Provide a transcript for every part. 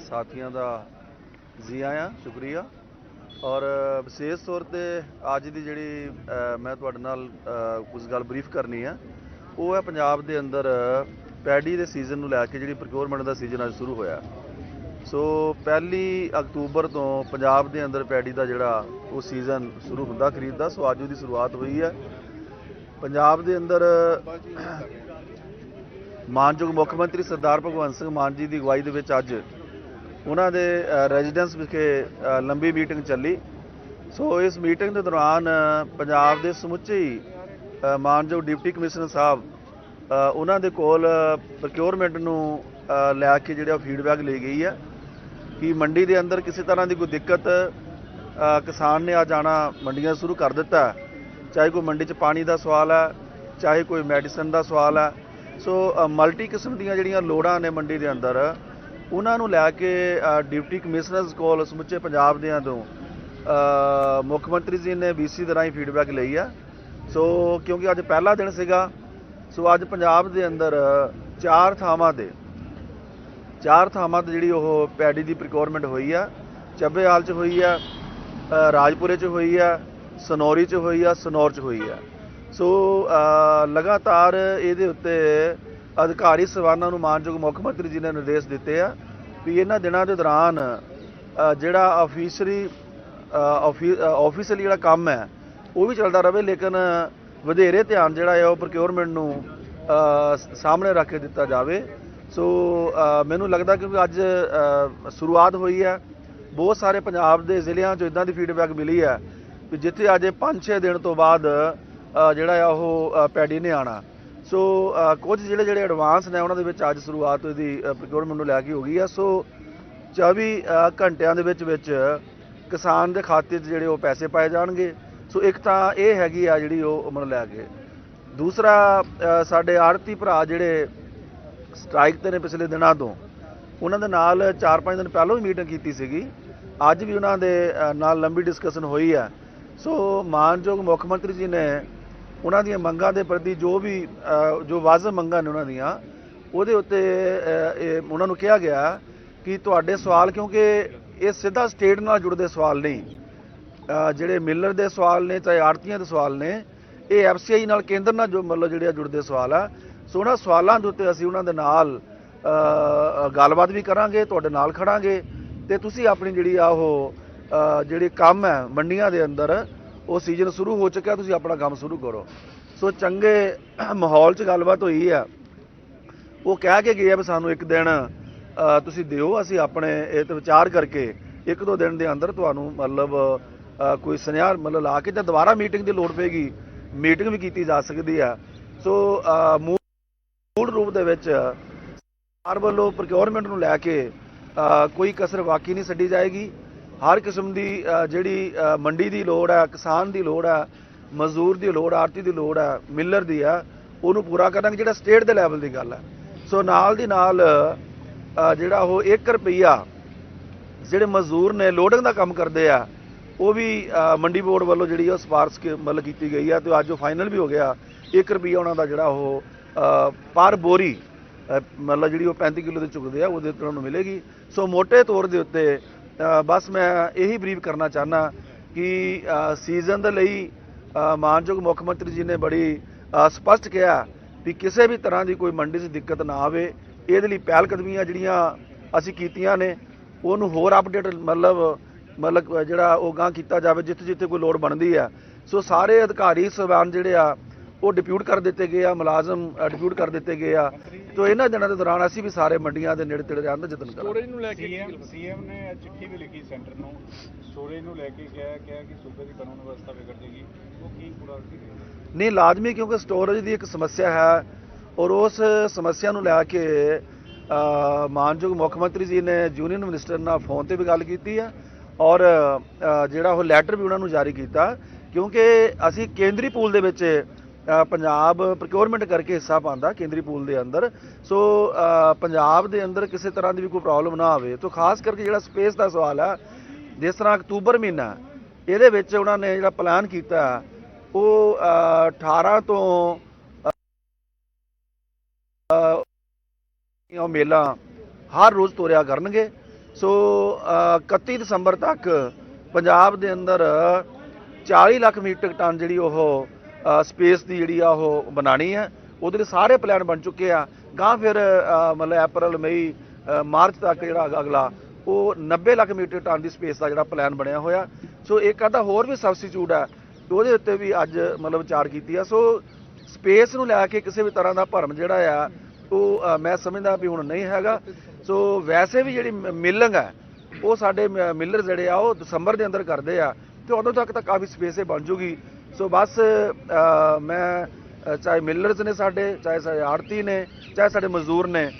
ਸਾਥੀਆਂ ਦਾ ਜੀ ਆਇਆਂ ਸ਼ੁਕਰੀਆ। ਔਰ ਵਿਸ਼ੇਸ਼ ਤੌਰ ਤੇ ਅੱਜ ਦੀ ਜਿਹੜੀ ਮੈਂ ਤੁਹਾਡੇ ਨਾਲ ਅ, ਕੁਝ ਗੱਲ ਬਰੀਫ ਕਰਨੀ ਹੈ ਉਹ ਹੈ ਪੰਜਾਬ ਦੇ ਅੰਦਰ ਪੈਡੀ ਦੇ ਸੀਜ਼ਨ ਨੂੰ ਲੈ ਕੇ ਜਿਹੜੀ ਪ੍ਰੋਕਿਉਰਮੈਂਟ ਦਾ ਸੀਜ਼ਨ ਅੱਜ ਸ਼ੁਰੂ ਹੋਇਆ। ਸੋ ਪਹਿਲੀ ਅਕਤੂਬਰ ਤੋਂ ਪੰਜਾਬ ਦੇ ਅੰਦਰ ਪੈਡੀ ਦਾ ਜਿਹੜਾ ਉਹ ਸੀਜ਼ਨ ਸ਼ੁਰੂ ਹੁੰਦਾ ਖਰੀਦ ਦਾ ਸੋ ਅੱਜ ਉਹਦੀ ਸ਼ੁਰੂਆਤ ਹੋਈ ਹੈ। ਪੰਜਾਬ ਦੇ ਅੰਦਰ ਮਾਨਯੋਗ ਮੁੱਖ ਮੰਤਰੀ ਸਰਦਾਰ ਭਗਵੰਤ ਸਿੰਘ ਮਾਨ ਜੀ ਦੀ ਅਗਵਾਈ ਦੇ ਵਿੱਚ ਅੱਜ ਉਹਨਾਂ ਦੇ ਰੈਜ਼ੀਡੈਂਸ ਵਿਖੇ ਲੰਬੀ ਮੀਟਿੰਗ ਚੱਲੀ। ਸੋ ਇਸ ਮੀਟਿੰਗ ਦੇ ਦੌਰਾਨ ਪੰਜਾਬ ਦੇ ਸਮੁੱਚੇ ਮਾਨਯੋਗ ਡਿਪਟੀ ਕਮਿਸ਼ਨਰ ਸਾਹਿਬ ਉਹਨਾਂ ਦੇ ਕੋਲ ਪ੍ਰੋਕਿਉਰਮੈਂਟ ਨੂੰ ਲੈ ਕੇ ਜਿਹੜਾ ਫੀਡਬੈਕ ਲਈ ਗਈ ਹੈ ਕਿ ਮੰਡੀ ਦੇ ਅੰਦਰ ਕਿਸੇ ਤਰ੍ਹਾਂ ਦੀ ਕੋਈ ਦਿੱਕਤ ਕਿਸਾਨ ਨੇ ਆ ਜਾਣਾ ਮੰਡੀਆਂ ਸ਼ੁਰੂ ਕਰ ਦਿੱਤਾ। ਚਾਹੇ ਕੋਈ ਮੰਡੀ 'ਚ ਪਾਣੀ ਦਾ ਸਵਾਲ ਹੈ ਚਾਹੇ ਕੋਈ ਮੈਡੀਸਨ ਦਾ ਸਵਾਲ ਹੈ ਸੋ ਮਲਟੀ ਕਿਸਮ ਦੀਆਂ ਜਿਹੜੀਆਂ ਲੋੜਾਂ ਨੇ ਮੰਡੀ ਦੇ ਅੰਦਰ ਉਹਨਾਂ ਨੂੰ ਲੈ ਕੇ ਡਿਪਟੀ ਕਮਿਸ਼ਨਰਸ ਕੋਲ ਸਮੁੱਚੇ ਪੰਜਾਬ ਦਿਆਂ ਤੋਂ ਮੁੱਖ ਮੰਤਰੀ ਜੀ ਨੇ ਵੀਸੀ ਦੇ ਰਾਹੀਂ ਫੀਡਬੈਕ ਲਈ ਆ। ਸੋ ਕਿਉਂਕਿ ਅੱਜ ਪਹਿਲਾ ਦਿਨ ਸੀਗਾ, ਸੋ ਅੱਜ ਪੰਜਾਬ ਦੇ ਅੰਦਰ ਚਾਰ ਥਾਵਾਂ ਤੇ, ਚਾਰ ਥਾਵਾਂ ਤੇ ਜਿਹੜੀ ਉਹ ਪੈਡੀ ਦੀ ਪ੍ਰੋਕਿਉਰਮੈਂਟ ਹੋਈ ਆ। ਚੱਬੇਹਾਲ 'ਚ ਹੋਈ ਆ ਰਾਜਪੁਰੇ 'ਚ ਹੋਈ ਆ, ਸਨੌਰੀ 'ਚ ਹੋਈ ਆ, ਸਨੌਰ 'ਚ ਹੋਈ ਆ। ਸੋ ਲਗਾਤਾਰ ਇਹਦੇ ਉੱਤੇ ਅਧਿਕਾਰੀ ਸਵਾਨਾਂ ਨੂੰ ਮਾਨਯੋਗ ਮੁੱਖ ਮੰਤਰੀ ਜੀ ਨੇ ਨਿਰਦੇਸ਼ ਦਿੱਤੇ ਆ ਵੀ ਇਹਨਾਂ ਦਿਨਾਂ ਦੇ ਦੌਰਾਨ ਅ, ਜਿਹੜਾ ਆਫੀਸਰੀ ਆਫੀਸਲੀ ਜਿਹੜਾ ਕੰਮ ਹੈ ਉਹ ਵੀ ਚੱਲਦਾ ਰਹੇ ਲੇਕਿਨ ਵਧੇਰੇ ਧਿਆਨ ਜਿਹੜਾ ਹੈ ਉਹ ਪ੍ਰੋਕਿਉਰਮੈਂਟ ਨੂੰ ਸਾਹਮਣੇ ਰੱਖ ਕੇ ਦਿੱਤਾ ਜਾਵੇ। ਸੋ ਮੈਨੂੰ ਲੱਗਦਾ ਕਿਉਂਕਿ ਅੱਜ ਸ਼ੁਰੂਆਤ ਹੋਈ ਹੈ। ਬਹੁਤ ਸਾਰੇ ਪੰਜਾਬ ਦੇ ਜ਼ਿਲ੍ਹਿਆਂ 'ਚੋਂ ਇਦਾਂ ਦੀ ਫੀਡਬੈਕ ਮਿਲੀ ਹੈ ਕਿ ਜਿੱਥੇ ਅੱਜ 5-6 ਦਿਨ ਤੋਂ ਬਾਅਦ ਜਿਹੜਾ ਆ ਉਹ ਪੈਡੀ ਨੇ ਆਣਾ ਸੋ ਕੁਝ ਜਿਹੜੇ ਜਿਹੜੇ ਐਡਵਾਂਸ ਨੇ, ਉਹਨਾਂ ਦੇ ਵਿੱਚ ਅੱਜ ਸ਼ੁਰੂਆਤ ਇਹਦੀ ਪ੍ਰੋਕਿਉਰਮੈਂਟ ਨੂੰ ਲੈ ਕੇ ਹੋ ਗਈ ਆ। ਸੋ 24 ਘੰਟਿਆਂ ਦੇ ਵਿੱਚ ਵਿੱਚ ਕਿਸਾਨ ਦੇ ਖਾਤੇ 'ਚ ਜਿਹੜੇ ਉਹ ਪੈਸੇ ਪਾਏ ਜਾਣਗੇ। ਸੋ, ਇੱਕ ਤਾਂ ਇਹ ਹੈਗੀ ਆ ਜਿਹੜੀ ਉਹ ਮਨ ਲੈ ਕੇ। ਦੂਸਰਾ ਸਾਡੇ ਆੜਤੀ ਭਰਾ ਜਿਹੜੇ ਸਟ੍ਰਾਈਕ ਤੇ ਨੇ ਪਿਛਲੇ ਦਿਨਾਂ ਤੋਂ, ਉਹਨਾਂ ਦੇ ਨਾਲ 4-5 ਦਿਨ ਪਹਿਲਾਂ ਵੀ ਮੀਟਿੰਗ ਕੀਤੀ ਸੀਗੀ। ਅੱਜ ਵੀ ਉਹਨਾਂ ਦੇ ਨਾਲ ਲੰਬੀ ਡਿਸਕਸ਼ਨ ਹੋਈ ਹੈ ਸੋ, ਮਾਨਯੋਗ ਮੁੱਖ ਮੰਤਰੀ ਜੀ ਨੇ ਉਹਨਾਂ ਦੀਆਂ ਮੰਗਾਂ ਦੇ ਪ੍ਰਤੀ ਜੋ ਵੀ ਜੋ ਵਾਜਬ ਮੰਗਾਂ ਨੇ ਉਹਨਾਂ ਦੀਆਂ, ਉਹਦੇ ਉੱਤੇ ਇਹ ਉਹਨਾਂ ਨੂੰ ਕਿਹਾ ਗਿਆ ਕਿ ਤੁਹਾਡੇ ਸਵਾਲ, ਕਿਉਂਕਿ ਇਹ ਸਿੱਧਾ ਸਟੇਟ ਨਾਲ ਜੁੜਦੇ ਸਵਾਲ ਨਹੀਂ। ਜਿਹੜੇ ਮਿਲਰ ਦੇ ਸਵਾਲ ਨੇ, ਚਾਹੇ ਆੜਤੀਆਂ ਦੇ ਸਵਾਲ ਨੇ, ਇਹ ਐਫਸੀਆਈ ਨਾਲ, ਕੇਂਦਰ ਨਾਲ ਜੋ ਮਤਲਬ ਜਿਹੜੇ ਆ ਜੁੜਦੇ ਸਵਾਲ ਆ। ਸੋ ਉਹਨਾਂ ਸਵਾਲਾਂ ਦੇ ਉੱਤੇ ਅਸੀਂ ਉਹਨਾਂ ਦੇ ਨਾਲ ਗੱਲਬਾਤ ਵੀ ਕਰਾਂਗੇ, ਤੁਹਾਡੇ ਨਾਲ ਖੜਾਂਗੇ, ਤੇ ਤੁਸੀਂ ਆਪਣੀ ਜਿਹੜੀ ਆ ਉਹ ਜਿਹੜੇ ਕੰਮ ਹੈ ਮੰਡੀਆਂ ਦੇ ਅੰਦਰ ਉਹ ਸੀਜ਼ਨ ਸ਼ੁਰੂ ਹੋ ਚੁੱਕਿਆ, ਤੁਸੀਂ ਆਪਣਾ ਕੰਮ ਸ਼ੁਰੂ ਕਰੋ। ਸੋ ਚੰਗੇ ਮਾਹੌਲ 'ਚ ਗੱਲਬਾਤ ਹੋਈ ਆ। ਉਹ ਕਹਿ ਕੇ ਗਏ ਆ ਵੀ ਸਾਨੂੰ ਇੱਕ ਦਿਨ ਤੁਸੀਂ ਦਿਓ, ਅਸੀਂ ਆਪਣੇ ਇਹ ਤੇ ਵਿਚਾਰ ਕਰਕੇ ਇੱਕ ਦੋ ਦਿਨ ਦੇ ਅੰਦਰ ਤੁਹਾਨੂੰ ਮਤਲਬ ਕੋਈ ਸੁਨੇਹਾ ਮਤਲਬ ਲਾ ਕੇ ਜਾਂ ਦੁਬਾਰਾ ਮੀਟਿੰਗ ਦੀ ਲੋੜ ਪਏਗੀ ਮੀਟਿੰਗ ਵੀ ਕੀਤੀ ਜਾ ਸਕਦੀ ਆ। ਸੋ ਮੂਲ ਮੂਲ ਰੂਪ ਦੇ ਵਿੱਚ ਸਰਕਾਰ ਵੱਲੋਂ ਪ੍ਰੋਕਿਉਰਮੈਂਟ ਨੂੰ ਲੈ ਕੇ ਕੋਈ ਕਸਰ ਬਾਕੀ ਨਹੀਂ ਛੱਡੀ ਜਾਏਗੀ। ਹਰ ਕਿਸਮ ਦੀ ਜਿਹੜੀ ਮੰਡੀ ਦੀ ਲੋੜ ਹੈ, ਕਿਸਾਨ ਦੀ ਲੋੜ ਹੈ, ਮਜ਼ਦੂਰ ਦੀ ਲੋੜ ਆੜਤੀ ਦੀ ਲੋੜ ਹੈ, ਮਿਲਰ ਦੀ ਹੈ, ਉਹਨੂੰ ਪੂਰਾ ਕਰਾਂਗੇ, ਜਿਹੜਾ ਸਟੇਟ ਦੇ ਲੈਵਲ ਦੀ ਗੱਲ ਹੈ। ਸੋ ਨਾਲ ਦੀ ਨਾਲ ਜਿਹੜਾ ਉਹ 1 ਰੁਪਈਆ ਜਿਹੜੇ ਮਜ਼ਦੂਰ ਨੇ ਲੋਡਿੰਗ ਦਾ ਕੰਮ ਕਰਦੇ ਆ, ਉਹ ਵੀ ਮੰਡੀ ਬੋਰਡ ਵੱਲੋਂ ਜਿਹੜੀ ਉਹ ਸਿਫਾਰਸ਼ ਕੀ- ਮਤਲਬ ਕੀਤੀ ਗਈ ਆ, ਤੇ ਅੱਜ ਉਹ ਫਾਈਨਲ ਵੀ ਹੋ ਗਿਆ। 1 ਰੁਪਈਆ ਉਹਨਾਂ ਦਾ ਜਿਹੜਾ ਉਹ ਪਰ ਬੋਰੀ ਮਤਲਬ ਜਿਹੜੀ ਉਹ 35 ਕਿਲੋ ਦੇ ਚੁੱਕਦੇ ਆ, ਉਹਦੇ ਉੱਤੇ ਉਹਨਾਂ ਨੂੰ ਮਿਲੇਗੀ। ਸੋ ਮੋٹے ਤੌਰ ਦੇ ਉੱਤੇ ਬਸ ਮੈਂ ਇਹੀ ਬਰੀਫ ਕਰਨਾ ਚਾਹਨਾ ਕਿ ਸੀਜ਼ਨ ਦੇ ਲਈ ਮਾਨਯੋਗ ਮੁੱਖ ਮੰਤਰੀ ਜੀ ਨੇ ਬੜੀ ਅ, ਸਪਸ਼ਟ ਕਿਹਾ ਵੀ ਕਿਸੇ ਵੀ ਤਰ੍ਹਾਂ ਦੀ ਕੋਈ ਮੰਡੀ 'ਚ ਦਿੱਕਤ ਨਾ ਆਵੇ। ਇਹਦੇ ਲਈ ਪਹਿਲ ਕਦਮੀਆਂ ਜਿਹੜੀਆਂ ਅਸੀਂ ਕੀਤੀਆਂ ਨੇ ਉਹਨੂੰ ਹੋਰ ਅਪਡੇਟ ਮਤਲਬ ਮਤਲਬ ਜਿਹੜਾ ਉਹ ਗਾਂ ਕੀਤਾ ਜਾਵੇ ਜਿੱਥੇ ਜਿੱਥੇ ਕੋਈ ਲੋੜ ਬਣਦੀ ਆ। ਸੋ ਸਾਰੇ ਅਧਿਕਾਰੀ ਸਵਾਨ ਜਿਹੜੇ ਆ ਉਹ ਡਿਪਿਊਟ ਕਰ ਦਿੱਤੇ ਗਏ ਆ ਮੁਲਾਜ਼ਮ ਡਿਪਿਊਟ ਕਰ ਦਿੱਤੇ ਗਏ ਆ। ਤੋ ਇਹਨਾਂ ਦਿਨਾਂ ਦੇ ਦੌਰਾਨ ਅਸੀਂ ਵੀ ਸਾਰੇ ਮੰਡੀਆਂ ਦੇ ਨੇੜੇ ਤੇੜੇ ਰਹਿਣ ਦਾ ਯਤਨ ਕਰਾਂਗੇ। ਸਟੋਰੇਜ ਨੂੰ ਲੈ ਕੇ ਸੀਐਮ ਨੇ ਅੱਜ ਚਿੱਠੀ ਵੀ ਲਿਖੀ ਸੈਂਟਰ ਨੂੰ। ਸਟੋਰੇਜ ਨੂੰ ਲੈ ਕੇ ਕਿਹਾ ਕਿਹਾ ਕਿ ਸੂਬੇ ਦੀ ਕਾਨੂੰਨ ਵਿਵਸਥਾ ਵਿਗੜ ਜਾਏਗੀ। ਉਹ ਕੀ ਪੂਰਾ ਨਹੀਂ ਲਾਜ਼ਮੀ ਕਿਉਂਕਿ ਸਟੋਰੇਜ ਦੀ ਇੱਕ ਸਮੱਸਿਆ ਹੈ ਔਰ ਉਸ ਸਮੱਸਿਆ ਨੂੰ ਲੈ ਕੇ ਮਾਨਯੋਗ ਮੁੱਖ ਮੰਤਰੀ ਜੀ ਨੇ ਯੂਨੀਅਨ ਮਿਨਿਸਟਰ ਨਾਲ ਫੋਨ ਤੇ ਵੀ ਗੱਲ ਕੀਤੀ ਹੈ ਔਰ ਜਿਹੜਾ ਉਹ ਲੈਟਰ ਵੀ ਉਹਨਾਂ ਨੂੰ ਜਾਰੀ ਕੀਤਾ ਕਿਉਂਕਿ ਅਸੀਂ ਕੇਂਦਰੀ ਪੂਲ ਦੇ ਵਿੱਚ ਪੰਜਾਬ ਪ੍ਰੋਕਿਉਰਮੈਂਟ ਕਰਕੇ ਹਿੱਸਾ ਪਾਉਂਦਾ ਕੇਂਦਰੀ ਪੂਲ ਦੇ ਅੰਦਰ। ਸੋ ਪੰਜਾਬ ਦੇ ਅੰਦਰ ਕਿਸੇ ਤਰ੍ਹਾਂ ਦੀ ਵੀ ਕੋਈ ਪ੍ਰੋਬਲਮ ਨਾ ਆਵੇ। ਤੋਂ ਖਾਸ ਕਰਕੇ ਜਿਹੜਾ ਸਪੇਸ ਦਾ ਸਵਾਲ ਹੈ ਜਿਸ ਤਰ੍ਹਾਂ ਅਕਤੂਬਰ ਮਹੀਨਾ ਇਹਦੇ ਵਿੱਚ ਉਹਨਾਂ ਨੇ ਜਿਹੜਾ ਪਲਾਨ ਕੀਤਾ ਉਹ ਅ, 18 ਤੋਂ ਅ, ਮੇਲਾ ਹਰ ਰੋਜ਼ ਤੋਰਿਆ ਕਰਨਗੇ। ਸੋ ਅ, 31 ਦਸੰਬਰ ਤੱਕ ਪੰਜਾਬ ਦੇ ਅੰਦਰ 40 ਲੱਖ ਮੀਟ੍ਰਿਕ ਟਨ ਜਿਹੜੀ ਉਹ ਸਪੇਸ ਦੀ ਜਿਹੜੀ ਆ ਉਹ ਬਣਾਣੀ ਹੈ। ਉਹਦੇ ਲਈ ਸਾਰੇ ਪਲਾਨ ਬਣ ਚੁੱਕੇ ਆ। ਗਾਂ ਫਿਰ ਮਤਲਬ ਅਪ੍ਰੈਲ ਮਈ ਮਾਰਚ ਤੱਕ ਜਿਹੜਾ ਅਗ- ਅਗਲਾ, ਉਹ 90 ਲੱਖ ਮੀਟਰ ਟਨ ਦੀ ਸਪੇਸ ਦਾ ਜਿਹੜਾ ਪਲਾਨ ਬਣਿਆ ਹੋਇਆ। ਸੋ ਇੱਕ ਅੱਧਾ ਹੋਰ ਵੀ ਸਬਸਟੀਟਿਊਟ ਹੈ ਉਹਦੇ ਉੱਤੇ ਵੀ ਅੱਜ ਮਤਲਬ ਵਿਚਾਰ ਕੀਤੀ ਆ। ਸੋ ਸਪੇਸ ਨੂੰ ਲੈ ਕੇ ਕਿਸੇ ਵੀ ਤਰ੍ਹਾਂ ਦਾ ਭਰਮ ਜਿਹੜਾ ਆ, ਉਹ ਮੈਂ ਸਮਝਦਾ ਵੀ ਹੁਣ ਨਹੀਂ ਹੈਗਾ। ਸੋ ਵੈਸੇ ਵੀ ਜਿਹੜੀ ਮਿਲਿੰਗ ਹੈ ਉਹ ਸਾਡੇ ਮਿਲਰ ਜਿਹੜੇ ਆ, ਉਹ ਦਸੰਬਰ ਦੇ ਅੰਦਰ ਕਰਦੇ ਆ। ਤੇ ਉਦੋਂ ਤੱਕ ਤਾਂ ਕਾਫੀ ਸਪੇਸ ਹੀ ਬਣ ਜੂਗੀ। ਸੋ ਬਸ ਮੈਂ ਚਾਹੇ ਮਿਲਰਸ ਨੇ ਸਾਡੇ ਚਾਹੇ ਸਾਡੇ ਆੜਤੀ ਨੇ ਚਾਹੇ ਸਾਡੇ ਮਜ਼ਦੂਰ ਨੇ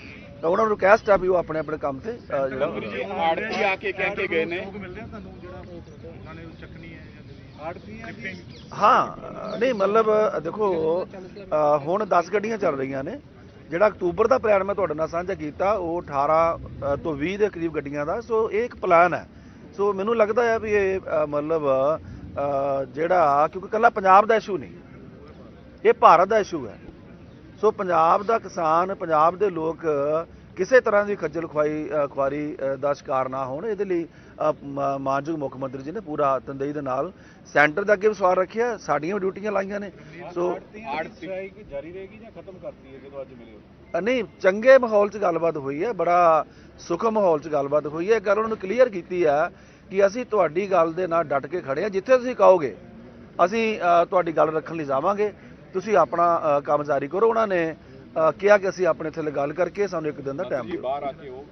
ਤਾਂ ਉਹਨਾਂ ਨੂੰ ਰਿਕਵੈਸਟ ਆ ਵੀ ਉਹ ਆਪਣੇ ਆਪਣੇ ਕੰਮ ਤੇ ਜਿਹੜਾ ਮੰਤਰੀ ਜੀ ਆੜਤੀ ਆ ਕੇ ਕਹਿ ਕੇ ਗਏ ਨੇ। ਮਿਲਦੇ ਆ ਤੁਹਾਨੂੰ ਜਿਹੜਾ ਉਹਨਾਂ ਨੇ ਚੱਕਣੀ ਹੈ ਨਹੀਂ ਮਤਲਬ ਦੇਖੋ ਹੁਣ 10 ਗੱਡੀਆਂ ਚੱਲ ਰਹੀਆਂ ਨੇ। ਜਿਹੜਾ ਅਕਤੂਬਰ ਦਾ ਪਲਾਨ ਮੈਂ ਤੁਹਾਡੇ ਨਾਲ ਸਾਂਝਾ ਕੀਤਾ ਉਹ 18 ਅ, ਤੋਂ 20 ਦੇ ਕਰੀਬ ਗੱਡੀਆਂ ਦਾ। ਸੋ ਇਹ ਇੱਕ ਪਲਾਨ ਹੈ। ਸੋ ਮੈਨੂੰ ਲੱਗਦਾ ਹੈ ਵੀ ਇਹ ਮਤਲਬ ਜਿਹੜਾ, ਕਿਉਂਕਿ ਕੱਲਾ ਪੰਜਾਬ ਦਾ ਇਸ਼ੂ ਨਹੀਂ। ਇਹ ਭਾਰਤ ਦਾ ਇਸ਼ੂ ਹੈ। ਸੋ ਪੰਜਾਬ ਦਾ ਕਿਸਾਨ, ਪੰਜਾਬ ਦੇ ਲੋਕ ਕਿਸੇ ਤਰ੍ਹਾਂ ਦੀ ਖੱਜਲ ਖੁਆਈ ਖੁਆਰੀ ਦਾ ਸ਼ਿਕਾਰ ਨਾ ਹੋਣ। ਇਹਦੇ ਲਈ ਮਾਨਯੋਗ ਮੁੱਖ ਮੰਤਰੀ ਜੀ ਨੇ ਪੂਰਾ ਤੰਦੇਹੀ ਦੇ ਨਾਲ ਸੈਂਟਰ ਦੇ ਅੱਗੇ ਵੀ ਸਵਾਲ ਰੱਖਿਆ। ਸਾਡੀਆਂ ਵੀ ਡਿਊਟੀਆਂ ਲਾਈਆਂ ਨੇ। ਸੋ ਸਟ੍ਰਾਈਕ ਜਾਰੀ ਰਹੇਗੀ ਜਾਂ ਖਤਮ ਕਰਤੀ ਹੈ ਜਦੋਂ ਅੱਜ ਮਿਲੇ ਨਹੀਂ, ਚੰਗੇ ਮਾਹੌਲ 'ਚ ਗੱਲਬਾਤ ਹੋਈ ਹੈ। ਬੜਾ ਸੁਖਮ ਮਾਹੌਲ 'ਚ ਗੱਲਬਾਤ ਹੋਈ ਹੈ। ਗੱਲ ਉਹਨਾਂ ਨੂੰ ਕਲੀਅਰ ਕੀਤੀ ਹੈ ਕਿ ਅਸੀਂ ਤੁਹਾਡੀ ਗੱਲ ਦੇ ਨਾਲ ਡਟ ਕੇ ਖੜੇ ਹਾਂ ਜਿੱਥੇ ਤੁਸੀਂ ਕਹੋਗੇ ਅਸੀਂ ਤੁਹਾਡੀ ਗੱਲ ਰੱਖਣ ਲਈ ਜਾਵਾਂਗੇ। ਤੁਸੀਂ ਆਪਣਾ ਕੰਮ ਜਾਰੀ ਕਰੋ। ਉਹਨਾਂ ਨੇ ਕਿਹਾ ਕਿ ਅਸੀਂ ਆਪਣੇ ਇੱਥੇ ਗੱਲ ਕਰਕੇ ਸਾਨੂੰ ਇੱਕ ਦਿਨ ਦਾ ਟਾਈਮ ਦਿਓ। ਬਾਹਰ ਆ ਕੇ ਉਹ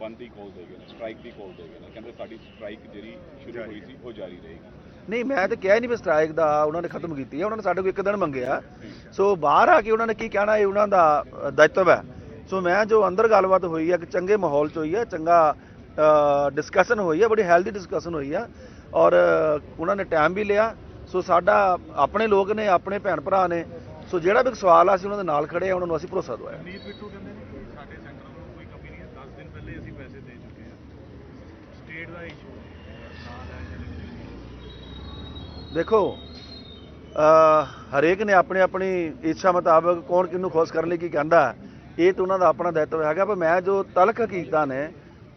ਬੰਦ ਦੀ ਕਾਲ ਦੇ ਗਏ ਨੇ ਸਟ੍ਰਾਈਕ ਦੀ ਕਾਲ ਦੇ ਗਏ ਨੇ। ਕਹਿੰਦੇ ਸਾਡੀ ਸਟ੍ਰਾਈਕ ਜਿਹੜੀ ਸ਼ੁਰੂ ਹੋਈ ਸੀ ਉਹ ਜਾਰੀ ਰਹੇਗੀ। ਨਹੀਂ ਮੈਂ ਤਾਂ ਕਿਹਾ ਹੀ ਨਹੀਂ ਵੀ ਸਟ੍ਰਾਈਕ ਦਾ ਉਹਨਾਂ ਨੇ ਖਤਮ ਕੀਤੀ ਹੈ ਉਹਨਾਂ ਨੇ ਸਾਡੇ ਕੋਲ ਇੱਕ ਦਿਨ ਮੰਗਿਆ। ਸੋ ਬਾਹਰ ਆ ਕੇ ਉਹਨਾਂ ਨੇ ਕੀ ਕਹਿਣਾ ਇਹ ਉਹਨਾਂ ਦਾ ਦਾਇਿਤਵ ਹੈ। ਸੋ ਮੈਂ ਜੋ ਅੰਦਰ ਗੱਲਬਾਤ ਹੋਈ ਹੈ ਕਿ ਚੰਗੇ ਮਾਹੌਲ 'ਚ ਹੋਈ ਹੈ ਚੰਗਾ ਡਿਸਕਸ਼ਨ ਹੋਈ ਹੈ ਬੜੀ ਹੈਲਦੀ ਡਿਸਕਸ਼ਨ ਹੋਈ ਹੈ ਔਰ ਉਹਨਾਂ ਨੇ ਟਾਈਮ ਵੀ ਲਿਆ। ਸੋ ਸਾਡਾ ਆਪਣੇ ਲੋਕ ਨੇ ਆਪਣੇ ਭੈਣ ਭਰਾ ਨੇ। ਸੋ ਜਿਹੜਾ ਵੀ ਸਵਾਲ ਆ ਅਸੀਂ ਉਹਨਾਂ ਦੇ ਨਾਲ ਖੜੇ ਆ ਉਹਨਾਂ ਨੂੰ ਅਸੀਂ ਭਰੋਸਾ ਦਵਾਇਆ। ਨੀਤ ਬਿੱਟੂ ਕਹਿੰਦੇ ਨੇ ਕਿ ਸਾਡੇ ਸੈਂਟਰ ਨੂੰ ਕੋਈ ਕਮੀ ਨਹੀਂ ਹੈ। 10 ਦਿਨ ਪਹਿਲੇ ਅਸੀਂ ਪੈਸੇ ਦੇ ਚੁੱਕੇ ਹਾਂ। ਸਟੇਟ ਦਾ ਇਸ਼ੂ ਨਾਲ ਹੈ ਜਾਂ ਨਹੀਂ? ਦੇਖੋ ਹਰੇਕ ਨੇ ਆਪਣੀ ਆਪਣੀ ਇੱਛਾ ਮੁਤਾਬਕ ਕੌਣ ਕਿਹਨੂੰ ਖੁਸ਼ ਕਰਨ ਲਈ ਕੀ ਕਹਿੰਦਾ ਇਹ ਤਾਂ ਉਹਨਾਂ ਦਾ ਆਪਣਾ ਦਾਇਿਤਵ ਹੈਗਾ ਪਰ ਮੈਂ ਜੋ ਤਲਖ ਹਕੀਕਤਾਂ ਨੇ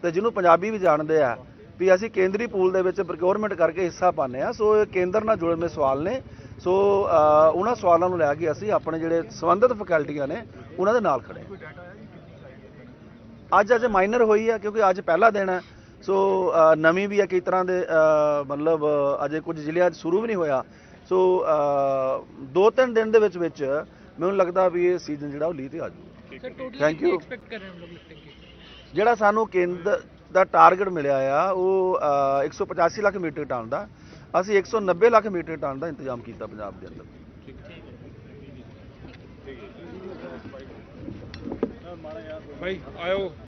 ਤੇ ਜਿਹਨੂੰ ਪੰਜਾਬੀ ਵੀ ਜਾਣਦੇ ਆ ਵੀ ਅਸੀਂ ਕੇਂਦਰੀ ਪੂਲ ਦੇ ਵਿੱਚ ਪ੍ਰੋਕਿਉਰਮੈਂਟ ਕਰਕੇ ਹਿੱਸਾ ਪਾਣੇ ਆ ਸੋ ਇਹ ਕੇਂਦਰ ਨਾਲ ਜੁੜੇ ਹੋਏ ਸਵਾਲ ਨੇ। ਸੋ ਉਹਨਾਂ ਸਵਾਲਾਂ ਨੂੰ ਲੈ ਕੇ ਅਸੀਂ ਆਪਣੇ ਜਿਹੜੇ ਸੰਬੰਧਿਤ ਫੈਕਲਟੀਆਂ ਨੇ ਉਹਨਾਂ ਦੇ ਨਾਲ ਖੜੇ ਅੱਜ ਅੱਜ ਮਾਈਨਰ ਹੋਈ ਹੈ ਕਿਉਂਕਿ ਅੱਜ ਪਹਿਲਾ ਦਿਨ ਹੈ ਸੋ ਨਵੀਂ ਵੀ ਹੈ ਕਈ ਤਰ੍ਹਾਂ ਦੇ ਮਤਲਬ ਅਜੇ ਕੁਝ ਜ਼ਿਲ੍ਹਿਆਂ 'ਚ ਸ਼ੁਰੂ ਵੀ ਨਹੀਂ ਹੋਇਆ। ਸੋ ਦੋ ਤਿੰਨ ਦਿਨ ਦੇ ਵਿੱਚ ਵਿੱਚ ਮੈਨੂੰ ਲੱਗਦਾ ਵੀ ਇਹ ਸੀਜ਼ਨ ਜਿਹੜਾ ਉਹ ਲੀਹ ਤੇ ਆ ਜਾਊਗਾ। ਥੈਂਕ ਯੂ ਜਿਹੜਾ ਸਾਨੂੰ ਕੇਂਦਰ ਦਾ ਟਾਰਗੇਟ ਮਿਲਿਆ ਆ ਉਹ ਅ, 185 ਲੱਖ ਮੀਟਰ ਟਨ ਦਾ। ਅਸੀਂ 190 ਲੱਖ ਮੀਟਰ ਟਨ ਦਾ ਇੰਤਜ਼ਾਮ ਕੀਤਾ ਪੰਜਾਬ ਦੇ ਅੰਦਰ। ਭਾਈ ਆਇਓ।